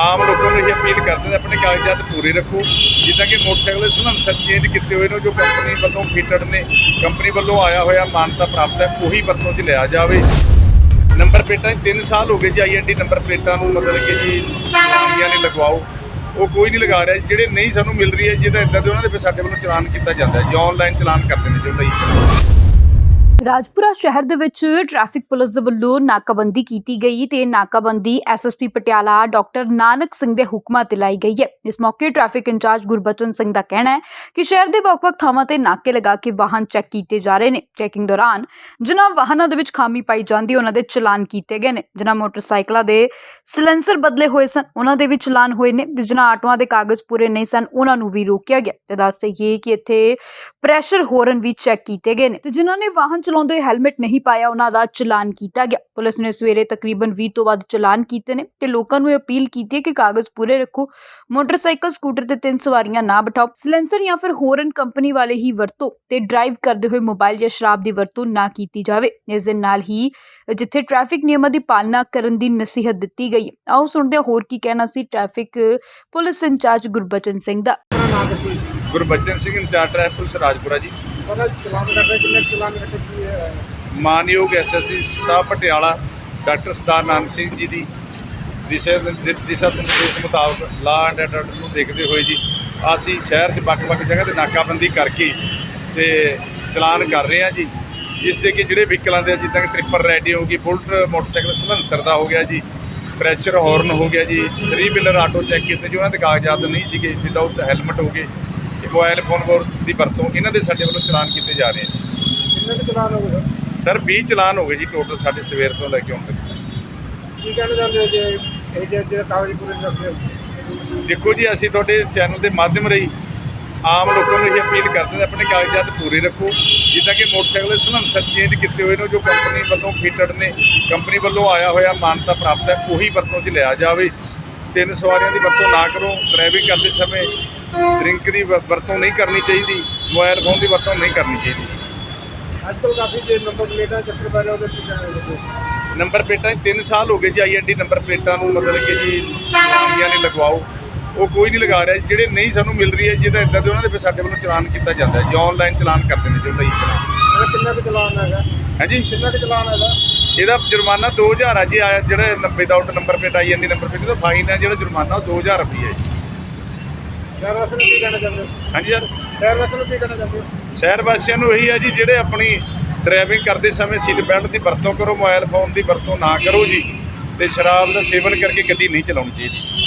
ਆਮ ਲੋਕਾਂ ਨੂੰ ਇਹ ਅਪੀਲ ਕਰਦੇ ਨੇ, ਆਪਣੇ ਕਾਗਜ਼ਾਤ ਪੂਰੇ ਰੱਖੋ, ਜਿੱਦਾਂ ਕਿ ਮੋਟਰਸਾਈਕਲ ਦੇ ਸਲੰਸਰ ਚੇਂਜ ਕੀਤੇ ਹੋਏ ਨੇ ਜੋ ਕੰਪਨੀ ਵੱਲੋਂ ਫਿਟਡ ਨੇ ਕੰਪਨੀ ਵੱਲੋਂ ਆਇਆ ਹੋਇਆ ਮਾਨਤਾ ਪ੍ਰਾਪਤ ਹੈ, ਉਹੀ ਵਰਤੋਂ 'ਚ ਲਿਆ ਜਾਵੇ। ਨੰਬਰ ਪਲੇਟਾਂ 3 ਸਾਲ ਹੋ ਗਏ ਜੀ ਆਈਐਨਡੀ ਨੰਬਰ ਪਲੇਟਾਂ ਨੂੰ, ਮਤਲਬ ਕਿ ਜੀ ਕੰਪਨੀਆਂ ਨੇ ਲਗਵਾਓ। ਉਹ ਕੋਈ ਨਹੀਂ ਲਗਾ ਰਿਹਾ, ਜਿਹੜੇ ਨਹੀਂ ਸਾਨੂੰ ਮਿਲ ਰਹੀ ਹੈ, ਜਿਹਦਾ ਇਦਾਂ ਦੇ ਉਹਨਾਂ ਦੇ ਫਿਰ ਸਾਡੇ ਵੱਲੋਂ ਚਲਾਨ ਕੀਤਾ ਜਾਂਦਾ ਹੈ, ਜੋ ਆਨਲਾਈਨ ਚਲਾਨ ਕਰਦੇ ਨੇ ਜੋ ਨਹੀਂ। ਰਾਜਪੁਰਾ ਸ਼ਹਿਰ ਦੇ ਵਿੱਚ ਟ੍ਰੈਫਿਕ ਪੁਲਿਸ ਦੇ ਵੱਲੋਂ ਨਾਕਾਬੰਦੀ ਕੀਤੀ ਗਈ ਤੇ ਇਹ ਨਾਕਾਬੰਦੀ ਐਸਐਸਪੀ ਪਟਿਆਲਾ ਡਾਕਟਰ ਨਾਨਕ ਸਿੰਘ ਦੇ ਹੁਕਮਾਂ ਤੇ ਲਾਈ ਗਈ ਹੈ। ਇਸ ਮੌਕੇ ਟ੍ਰੈਫਿਕ ਇੰਚਾਰਜ ਗੁਰਬਚਨ ਸਿੰਘ ਦਾ ਕਹਿਣਾ ਹੈ ਕਿ ਸ਼ਹਿਰ ਦੇ ਵੱਖ-ਵੱਖ ਥਾਵਾਂ ਤੇ ਨਾਕੇ ਲਗਾ ਕੇ ਵਾਹਨ ਚੈੱਕ ਕੀਤੇ ਜਾ ਰਹੇ ਨੇ। ਚੈਕਿੰਗ ਦੌਰਾਨ ਜਿਨ੍ਹਾਂ ਵਾਹਨਾਂ ਦੇ ਵਿੱਚ ਖਾਮੀ ਪਾਈ ਜਾਂਦੀ ਉਹਨਾਂ ਦੇ ਚਲਾਨ ਕੀਤੇ ਗਏ ਨੇ। ਜਿਨ੍ਹਾਂ ਮੋਟਰਸਾਈਕਲਾਂ ਦੇ ਸਿਲੈਂਸਰ ਬਦਲੇ ਹੋਏ ਸਨ, ਉਹਨਾਂ ਦੇ ਵੀ ਚਲਾਨ ਹੋਏ ਨੇ ਤੇ ਜਿਨ੍ਹਾਂ ਆਟੋਆਂ ਦੇ ਕਾਗਜ਼ ਪੂਰੇ ਨਹੀਂ ਸਨ, ਉਹਨਾਂ ਨੂੰ ਵੀ ਰੋਕਿਆ ਗਿਆ। ਤੇ ਦੱਸ ਦੇਈਏ ਕਿ ਇੱਥੇ ਪ੍ਰੈਸ਼ਰ ਹੋਰਨ ਵੀ ਚੈੱਕ ਕੀਤੇ ਗਏ ਨੇ ਤੇ ਜਿਨ੍ਹਾਂ ਨੇ ਵਾਹਨ ਚਲਾਉਂਦੇ ਹੈਲਮਟ ਨਹੀਂ ਪਾਇਆ, ਉਹਨਾਂ ਦਾ ਚਲਾਨ ਕੀਤਾ ਗਿਆ। ਪੁਲਿਸ ਨੇ ਸਵੇਰੇ ਤਕਰੀਬਨ 20 ਤੋਂ ਵੱਧ ਚਲਾਨ ਕੀਤੇ ਨੇ ਤੇ ਲੋਕਾਂ ਨੂੰ ਇਹ ਅਪੀਲ ਕੀਤੀ ਹੈ ਕਿ ਕਾਗਜ਼ ਪੂਰੇ ਰੱਖੋ, ਮੋਟਰਸਾਈਕਲ, ਸਕੂਟਰ ਤੇ ਤਿੰਨ ਸਵਾਰੀਆਂ ਨਾ ਬਿਠਾਓ। ਸਿਲੈਂਸਰ ਜਾਂ ਫਿਰ ਹੋਰਨ ਕੰਪਨੀ ਵਾਲੇ ਹੀ ਵਰਤੋ ਤੇ ਡਰਾਈਵ ਕਰਦੇ ਹੋਏ ਮੋਬਾਈਲ ਜਾਂ ਸ਼ਰਾਬ ਦੀ ਵਰਤੋਂ ਨਾ ਕੀਤੀ ਜਾਵੇ। ਇਸ ਦੇ ਨਾਲ ਹੀ ਜਿੱਥੇ ਟ੍ਰੈਫਿਕ ਨਿਯਮਾਂ ਦੀ ਪਾਲਣਾ ਕਰਨ ਦੀ ਨਸੀਹਤ ਦਿੱਤੀ ਗਈ ਆਓ ਸੁਣਦੇ ਹੋਰ ਕੀ ਕਹਿਣਾ ਸੀ traffic police incharge Gurbachan Singh ਦਾ। Gurbachan Singh, incharge traffic police Rajpura ji. ਪਤਾ ਚਲਾਨ ਕਰਦੇ ਕਿੰਨੇ ਚਲਾਨ ਕਰਦੇ ਕੀ ਹੈ? ਮਾਨਯੋਗ ਐਸਐਸਸੀ ਸਾਹਿਬ ਪਟਿਆਲਾ ਡਾਕਟਰ ਸਰਦਾਰ ਨਾਨਕ ਸਿੰਘ ਜੀ ਦੀ ਦਿਸ਼ਾ ਦਿਸ਼ਾ ਨਿਰਦੇਸ਼ ਮੁਤਾਬਕ ਲਾ ਐਂਡ ਆਰਡਰ ਨੂੰ ਦੇਖਦੇ ਹੋਏ ਜੀ ਅਸੀਂ ਸ਼ਹਿਰ 'ਚ ਵੱਖ-ਵੱਖ ਜਗ੍ਹਾ ਤੇ ਨਾਕਾਬੰਦੀ ਕਰਕੇ ਤੇ ਚਲਾਨ ਕਰ ਰਹੇ ਹਾਂ ਜੀ, ਜਿਸ ਤੇ ਕਿ ਜਿਹੜੇ ਵਹੀਕਲਾਂ ਦੇ ਜਿੱਦਾਂ ਕਿ ਟ੍ਰਿਪਲ ਰੈਡੀ ਹੋ ਗਈ, ਬੁਲਟ, ਮੋਟਰਸਾਈਕਲ, ਸਲੈਂਸਰ ਦਾ ਹੋ ਗਿਆ ਜੀ, ਪ੍ਰੈਸ਼ਰ ਹਾਰਨ ਹੋ ਗਿਆ ਜੀ 3 ਵੀਲਰ ਆਟੋ ਚੈੱਕ ਕੀਤੇ, ਜੀ ਉਹਨਾਂ ਦੇ ਕਾਗਜ਼ਾਤ ਨਹੀਂ ਸੀਗੇ ਵਿਦਆਊਟ ਹੈਲਮਟ ਹੋ ਗਏ ਤੇ ਮੋਬਾਈਲ ਫੋਨ ਵਰ ਦੀ ਵਰਤੋਂ ਇਹਨਾਂ ਦੇ ਸਾਡੇ ਵੱਲੋਂ ਚਲਾਨ ਕੀਤੇ ਜਾ ਰਹੇ ਨੇ ਕਿੰਨੇ ਕੁ ਚਲਾਨ ਹੋ ਗਏ ਸਰ? 20 ਚਲਾਨ ਹੋ ਗਏ ਜੀ ਟੋਟਲ ਸਾਡੇ ਸਵੇਰ ਤੋਂ ਲੈ ਕੇ ਹੁਣ ਤੱਕ। ਕੀ ਕਹਿਣਾ ਚਾਹੁੰਦੇ ਹੋ ਜੇ ਇਹ ਜੇ ਜਿਹੜਾ ਕਾਗਜ਼ ਪੂਰੇ ਨਹੀਂ ਰੱਖਦੇ ਹੋ? ਦੇਖੋ ਜੀ ਅਸੀਂ ਤੁਹਾਡੇ ਚੈਨਲ ਦੇ ਮਾਧਿਅਮ ਰਾਹੀਂ ਆਮ ਲੋਕਾਂ ਨੂੰ ਇਹ ਅਪੀਲ ਕਰਦੇ ਨੇ ਆਪਣੇ ਕਾਗਜ਼ਾਤ ਪੂਰੇ ਰੱਖੋ। ਜਿੱਦਾਂ ਕਿ ਮੋਟਰਸਾਈਕਲ ਦੇ ਸਲੰਸਰ ਚੇਂਜ ਕੀਤੇ ਹੋਏ ਨੇ ਜੋ ਕੰਪਨੀ ਵੱਲੋਂ ਫੀਟਡ ਨੇ ਕੰਪਨੀ ਵੱਲੋਂ ਆਇਆ ਹੋਇਆ ਮਾਨਤਾ ਪ੍ਰਾਪਤ ਹੈ ਉਹੀ ਵਰਤੋਂ 'ਚ ਲਿਆ ਜਾਵੇ। ਤਿੰਨ ਸਵਾਰੀਆਂ ਦੀ ਵਰਤੋਂ ਨਾ ਕਰੋ ਡਰਾਈਵਿੰਗ ਕਰਦੇ ਸਮੇਂ ਡਰਿੰਕ ਦੀ ਵ- ਵਰਤੋਂ ਨਹੀਂ ਕਰਨੀ ਚਾਹੀਦੀ ਮੋਬਾਈਲ ਫੋਨ ਦੀ ਵਰਤੋਂ ਨਹੀਂ ਕਰਨੀ ਚਾਹੀਦੀ। ਅੱਜ ਕੱਲ੍ਹ ਕਾਫੀ ਜੇ ਨੰਬਰ ਪਲੇਟਾਂ ਚੱਕਰ ਪੈ ਰਹੇ ਉਹਦੇ ਕੀ ਕਹਿਣਾ ਹੋ? ਨੰਬਰ ਪਲੇਟਾਂ 3 ਸਾਲ ਹੋ ਗਏ ਜੀ ਆਈਐਨਡੀ ਨੰਬਰ ਪਲੇਟਾਂ ਨੂੰ ਮਤਲਬ ਕਿ ਜੀ ਕੰਪਨੀਆਂ ਨੇ ਲਗਵਾਓ। ਉਹ ਕੋਈ ਨਹੀਂ ਲਗਾ ਰਿਹਾ ਜਿਹੜੇ ਨਹੀਂ ਸਾਨੂੰ ਮਿਲ ਰਹੀ ਹੈ ਜਿਹਦਾ ਇਦਾਂ ਦੇ ਉਹਨਾਂ ਦੇ ਫਿਰ ਸਾਡੇ ਵੱਲੋਂ ਚਲਾਨ ਕੀਤਾ ਜਾਂਦਾ ਹੈ ਜੋ ਆਨਲਾਈਨ ਚਲਾਨ ਕਰਦੇ ਨੇ ਜੋ ਨਹੀਂ ਚਲਾਨ। ਇਹਦਾ ਕਿੰਨਾ ਕੁ ਚਲਾਨ ਹੈਗਾ? ਹਾਂਜੀ? ਕਿੰਨਾ ਕੁ ਚਲਾਨ ਹੈਗਾ? ਇਹਦਾ ਜੁਰਮਾਨਾ 2000 ਆ ਜੀ ਆਇਆ ਜਿਹੜਾ 90 ਦਾ out number plate IND number plate ਦਾ ਫਾਈਨ ਹੈ ਜਿਹੜਾ ਜੁਰਮਾਨਾ ਉਹ 2000 ਰੁਪਏ ਹੈ ਜੀ। ਸ਼ਹਿਰ ਵਾਸੀਆਂ ਨੂੰ ਕੀ ਕਹਿਣਾ ਚਾਹੁੰਦੇ ਹੋ? ਹਾਂਜੀ ਯਾਰ ਸ਼ਹਿਰ ਵਾਸੀਆਂ ਨੂੰ ਕੀ ਕਹਿਣਾ ਚਾਹੁੰਦੇ ਹੋ? ਸ਼ਹਿਰ ਵਾਸੀਆਂ ਨੂੰ ਇਹੀ ਹੈ ਜੀ ਜਿਹੜੇ ਆਪਣੀ ਡਰਾਈਵਿੰਗ ਕਰਦੇ ਸਮੇਂ ਸੀਟ ਬੈਲਟ ਦੀ ਵਰਤੋਂ ਕਰੋ ਮੋਬਾਈਲ ਫੋਨ ਦੀ ਵਰਤੋਂ ਨਾ ਕਰੋ ਜੀ ਤੇ ਸ਼ਰਾਬ ਦਾ ਸੇਵਨ ਕਰਕੇ ਗੱਡੀ ਨਹੀਂ ਚਲਾਉਣੀ ਚਾਹੀਦੀ।